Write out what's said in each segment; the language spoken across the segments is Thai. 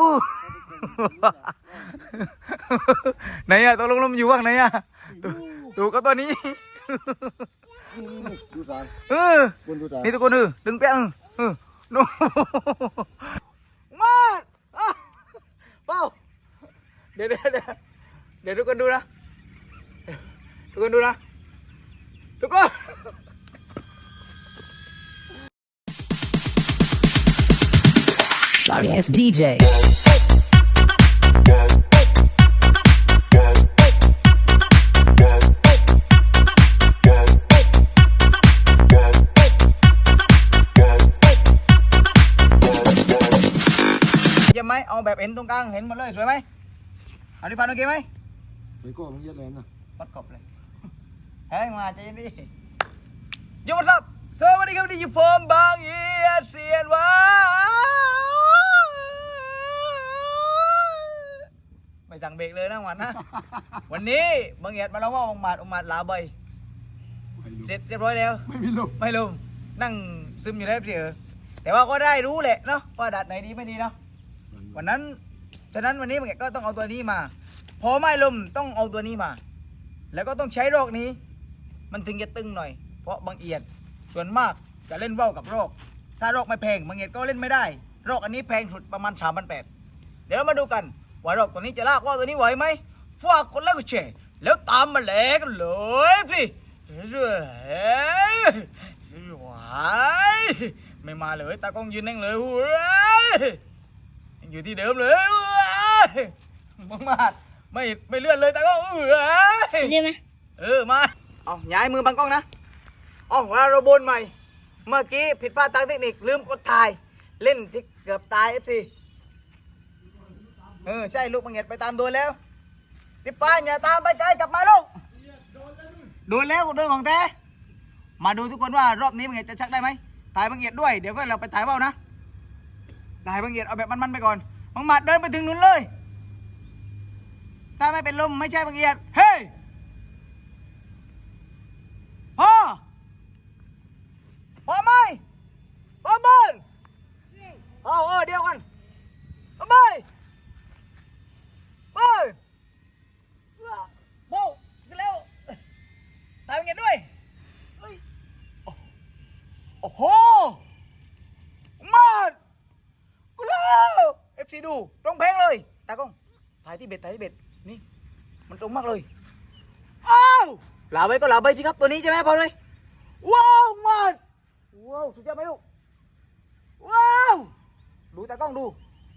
อู้ไหนอะตกลงลมนอยู่ว่างไหนอะตัวตัวก็ตัวนี้ ดูสายเออคนดูสายนี่ทุกคนเออดึงเปี้ยเออเออโน้มาดอะเป้าเดี๋ยวเดี๋ยวเดี๋ยวเดี๋ยวทุกคนดูนะทุกคนดูนะทุกคน Sorry ass DJ. เยี่ยมไหมเอาแบบเห็นตรงกลางเห็นหมดเลยสวยไหมเอาดิพันโอเคไหมไปก็มันเยอะเลยนะ วัดกบเลย เฮ้ย มาใจเย็นดิยูวัสดสวัสดีครับวันนี่อยู่ผมบางเอียดเสียนวะไม่สั่ง เบรกเลยนะวันนะ วันนี้บางเอียดมาลองว่าองค์หมาดองค์หมาดลาใบไม่รู้เสร็จเรียบร้อยแล้ว ไม่มีลูกไม่ลืมนั่งซึมอยู่ได้เปล่าแต่ว่าก็ได้รู้แหละเนาะว่าดัดไหนดีไม่ดีเนาะวันนั้นฉะนั้นวันนี้มันก็ต้องเอาตัวนี้มา พอไม่ลมต้องเอาตัวนี้มา แล้วก็ต้องใช้โรคนี้ มันถึงจะตึงหน่อย เพราะบางเอียดส่วนมากจะเล่นว่าวกับโรค ถ้าโรคไม่แพงบางเอียดก็เล่นไม่ได้โรคอันนี้แพงสุดประมาณสามพันแปดเดี๋ยวเรามาดูกัน ว่าโรคตัวนี้จะลากว่าวตัวนี้ไหวไหมฝากกดไลค์กดแชร์แล้วตามมาแหลกกันเลยสิสวยสวยไม่มาเลยตากล้องยืนนั่งเลยเว้ยยังอยู่ที่เดิมเลยเอ้ยบังมาดไม่ไม่เลื่อนเลยแต่ก็เอ้ยได้ไหมเออมาเอาย้ายมือบังกล้องนะเอาเราเราบนใหม่ เมื่อกี้ผิดพลาดทางเทคนิคลืมกดถ่าย เล่นที่เกือบตายเอฟซี เออใช่ลูกบังเงียดไปตามโดนแล้วติป้าอย่าตามไปไกลกลับมาลูกโดนแล้วโดนของแท้มาดูทุกคนว่ารอบนี้บังเงียดจะชักได้ไหมถ่ายบังเงียดด้วยเดี๋ยวก็เราไปถ่ายเบ้านะได้บางเอียดเอาแบบมันๆไปก่อนบังหมัดเดินไปถึงนู้นเลยถ้าไม่เป็นลมไม่ใช่บางเอียดเฮ้ยพ่อไหมพ่อเบิ้ลเอาเออเดียวกันพ่อเบิ้ลเบิ้ลโบ้ขึ้นแล้วตายบางเอียดด้วยเอ้ย โอ้โหมาดกูแล้วเอฟซีดูตรงเพลงเลยตากล้องถ่ายที่เบ็ดถ่ายที่เบ็ดนี่ มันตรงมากเลยอ้าวลาไปก็ลาไปสิครับตัวนี้ใช่ไหมพอเลยว้าวมันว้าวสุดยอดไหมลูกว้าวดูตากล้องดู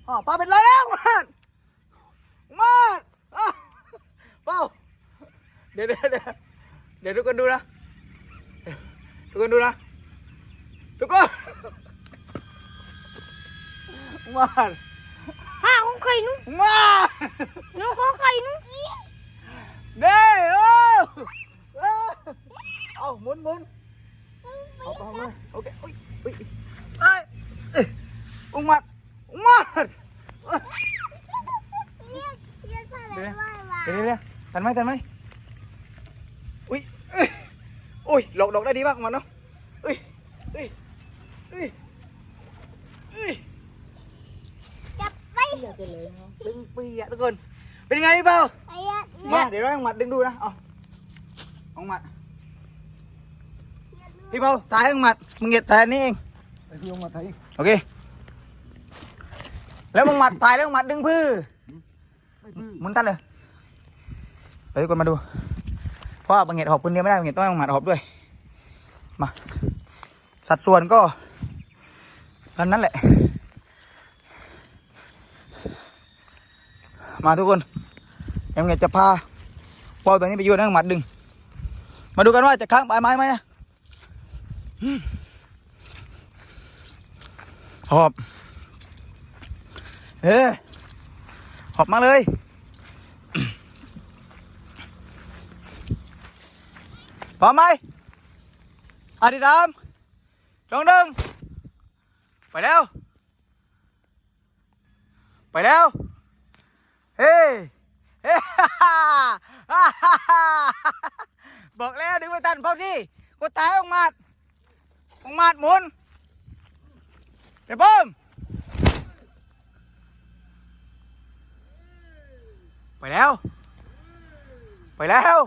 อ๋อปลาเป็นไรแล้วมันมันอ้าวเปล่าเดี๋ยวเดี๋ยวเดี๋ยวเดี๋ยวทุกคนดูนะทุกคนดูนะ ทุกคนมันห้าของใครนู้นมาน้องของใครนู้นเด้โอ้เอาหมุนหมุ ปีอะทุกคนเป็นไงพี่เปาไอ้ยะมาเดี๋ยวเราให้หมัดดึงดูนะเอาเอาหมัดพี่เปาถ่ายให้หมัดมึงเหยียดถ่ายอันนี้เองไอ้ที่ลงมาไทยโอเค แล้วมึงหมัดถ่ายแล้วมึงหมัดดึงพื้อไม่พื้นหมุนตัดเลยไปทุกคนมาดูเพราะว่าบางเหยียดหอบคนเดียวไม่ได้บางเหยียดต้องให้มึงหมัดหอบด้วยมาสัดส่วนก็กันนั้นแหละ มาทุกคนเอ็มเงียจะพาว่าวตัวนี้ไปโยนให้หมัดดึง มาดูกันว่าจะค้างปลายไม้ไหมนะหอบเออหอบมาเลยพร้อมไหมอาทิตย์ดำจงดึงไปแล้ว ไปแล้ว ฮ้เฮ้บอกแล้วดึงไปตันพ่อที่กดท้ายออกมาดออกมาดหมุนเดี๋ยวเพิ่มไปแล้ว ไปแล้ว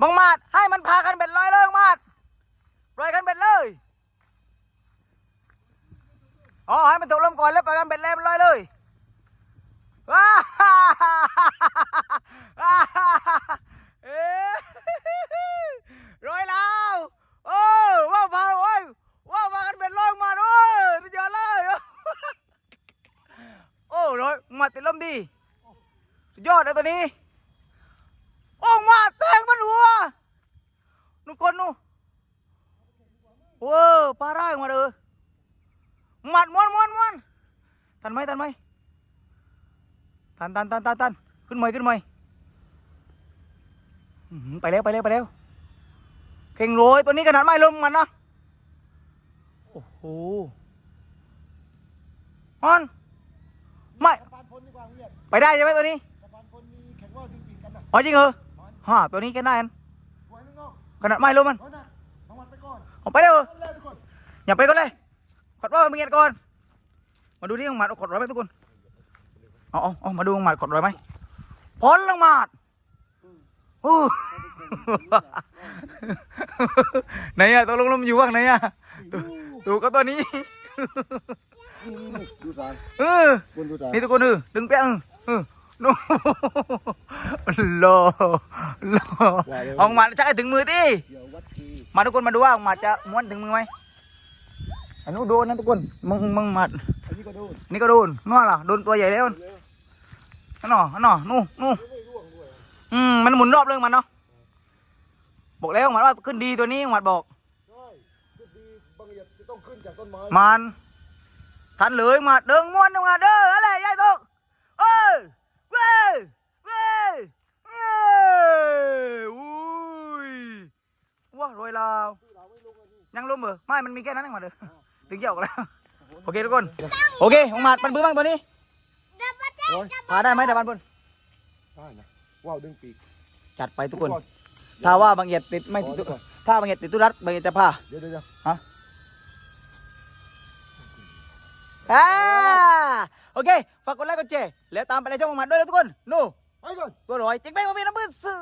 บังมัดให้มันพากันเบ็ดลอยเลยบังมัดลอยกันเบ็ดเลยอ๋อให้มันตกลงก่อนแล้วปกันเบ็ดเลยมันลอยเลย ว้อยแล้วโอ้ว้าพาโอ้ยว้าพากันเบ็ดลอยมาโอ้ยสุดยอดเลยโอ้ร้อยมาติดลมดีสุดยอดเลยตัวนี้โอ้มาแตงมันหัวนุกคนนูว้าวปลาร่างมาเลยหมัดม้วนม้วนม้วนทันไหมทันไหม ทันทันทันทันทันขึ้นไหมขึ้นมือไปแล้วไปแล้วไปแล้วเข่งโรยตัวนี้ขนาดไม่ลมมันนะโอ้โหมันไม่ไปได้ใช่ไหมตัวนี้สะพานพลมีแข่งว่าวดึงปีกกันนะอ๋อจริงเหรอฮะตัวนี้แกได้อันขนอขนาดไม่ลมมันอองวัดไปก่อนออกไปเร็วเอาเลยทุกคนอย่าไปก่อนเลยขดว่ามึงเงียก่อนมาดูที่ของมัดเอดร้อยไหมทุกคน เอาเอาเอามาดูของหมัดขดร้อยไหมพ้นลงหมัดอู้ไหนอะตัวลงลมอยู่ว่างไหนอะตัวตัวก็ตัวนี้นี่นี่นี่ดูสารเออบนดูสารนี่ทุกคนเออดึงเปี้ยเออเออโน่รอรอของหมัดจะให้ถึงมือดิเดี๋ยววัดทีมาทุกคนมาดูว่าหมัดจะม้วนถึงมือไหมอันนู้นโดนนะทุกคนมึงมึงหมัดอันนี้ก็โดนนี่ก็โดนนู่นล่ะโดนตัวใหญ่แล้ว เร็วนั่นหนอนั่นหนอนู่นนู่นไม่ร่วงด้วยอืมมันหมุนรอบเรื่องมันเนาะบอกแล้วหมัดว่าขึ้นดีตัวนี้หมัดบอกใช่ขึ้นดีบางอย่างจะต้องขึ้นจากต้นไม้มันทันเลยหมัดเดิงม้วนมาเด้ออะไรยายตกเอ้ยเว้ยเว้ยเอ้ยอุ้ยว้ารวยลาวยังล้มเหรอไม่มันมีแค่นั้นเองหมัดเลยถึงจะออกแล้วโอเคทุกคนโอเคของหมัดมันปื้บ้างตัวนี้ดับบัตร โอ้ยพาได้ไหมเดี๋ยวบันพุ่นได้นะว่าวดึงปีกจัดไปทุกคน ถ้าว่าบางเอียดติดไม่ติดตุถ้าบางเอียดติดตุรัดบางเอียดจะพาเดี๋ยวเดี๋ยวเดี๋ยวอ่าโอเคฝากกดไลค์กดแชร์แล้วตามไปเลยช่องของหมัดด้วยนะทุกคนนู่ไปก่อนตัวลอยจิกไปมาเป็นน้ำมือสื่อ